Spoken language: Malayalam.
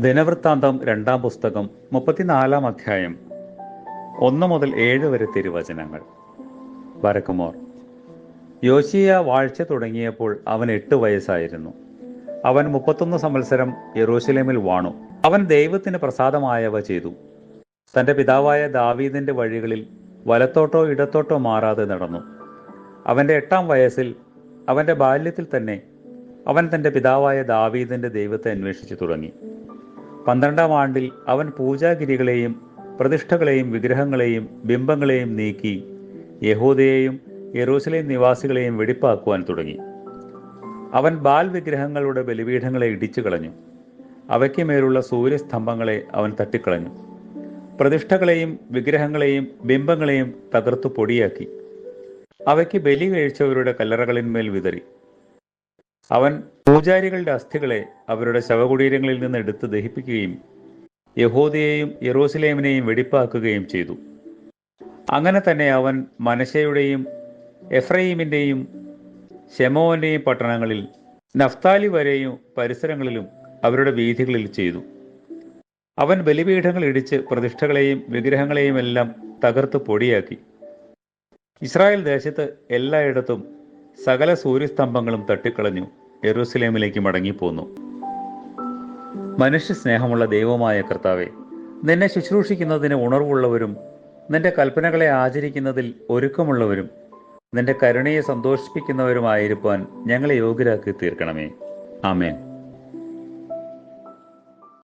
ദിനവൃത്താന്തം രണ്ടാം പുസ്തകം മുപ്പത്തിനാലാം അധ്യായം ഒന്ന് മുതൽ ഏഴ് വരെ തിരുവചനങ്ങൾ. വരക്കുമോർ യോശിയ വാഴ്ച തുടങ്ങിയപ്പോൾ അവൻ എട്ട് വയസ്സായിരുന്നു. അവൻ മുപ്പത്തൊന്ന് സംവത്സരം യെറൂശലേമിൽ വാണു. അവൻ ദൈവത്തിന് പ്രസാദമായവ ചെയ്തു. തന്റെ പിതാവായ ദാവീദിന്റെ വഴികളിൽ വലത്തോട്ടോ ഇടത്തോട്ടോ മാറാതെ നടന്നു. അവന്റെ എട്ടാം വയസ്സിൽ അവന്റെ ബാല്യത്തിൽ തന്നെ അവൻ തന്റെ പിതാവായ ദാവീദിന്റെ ദൈവത്തെ അന്വേഷിച്ചു തുടങ്ങി. പന്ത്രണ്ടാം ആണ്ടിൽ അവൻ പൂജാഗിരികളെയും പ്രതിഷ്ഠകളെയും വിഗ്രഹങ്ങളെയും ബിംബങ്ങളെയും നീക്കി യഹൂദയെയും യെറൂസലേം നിവാസികളെയും വെടിപ്പാക്കുവാൻ തുടങ്ങി. അവൻ ബാൽ വിഗ്രഹങ്ങളുടെ ബലിപീഠങ്ങളെ ഇടിച്ചു കളഞ്ഞു. അവയ്ക്ക് മേലുള്ള സൂര്യസ്തംഭങ്ങളെ അവൻ തട്ടിക്കളഞ്ഞു. പ്രതിഷ്ഠകളെയും വിഗ്രഹങ്ങളെയും ബിംബങ്ങളെയും തകർത്തു പൊടിയാക്കി. അവയ്ക്ക് ബലി കഴിച്ചവരുടെ കല്ലറകളിന്മേൽ വിതറി. അവൻ പൂജാരികളുടെ അസ്ഥികളെ അവരുടെ ശവകുടീരങ്ങളിൽ നിന്ന് എടുത്ത് ദഹിപ്പിക്കുകയും യഹൂദയെയും യെറൂസലേമിനെയും വെടിപ്പാക്കുകയും ചെയ്തു. അങ്ങനെ തന്നെ അവൻ മനശയുടെയും എഫ്രൈമിന്റെയും ഷെമോന്റെയും പട്ടണങ്ങളിൽ നഫ്താലി വരെയും പരിസരങ്ങളിലും അവരുടെ വീഥികളിൽ ചെയ്തു. അവൻ ബലിപീഠങ്ങൾ ഇടിച്ച് പ്രതിഷ്ഠകളെയും വിഗ്രഹങ്ങളെയും എല്ലാം തകർത്ത് പൊടിയാക്കി. ഇസ്രായേൽ ദേശത്ത് എല്ലായിടത്തും സകല സൂര്യസ്തംഭങ്ങളും തട്ടിക്കളഞ്ഞു. യെറൂസലേമിലേക്ക് മടങ്ങിപ്പോന്നു മനുഷ്യ സ്നേഹമുള്ള ദൈവമായ കർത്താവെ നിന്നെ ശുശ്രൂഷിക്കുന്നതിന് ഉണർവുള്ളവരും നിന്റെ കൽപ്പനകളെ ആചരിക്കുന്നതിൽ ഒരുക്കമുള്ളവരും നിന്റെ കരുണയെ സന്തോഷിപ്പിക്കുന്നവരുമായിരിക്കാൻ ഞങ്ങളെ യോഗ്യരാക്കി തീർക്കണമേ. ആമേൻ.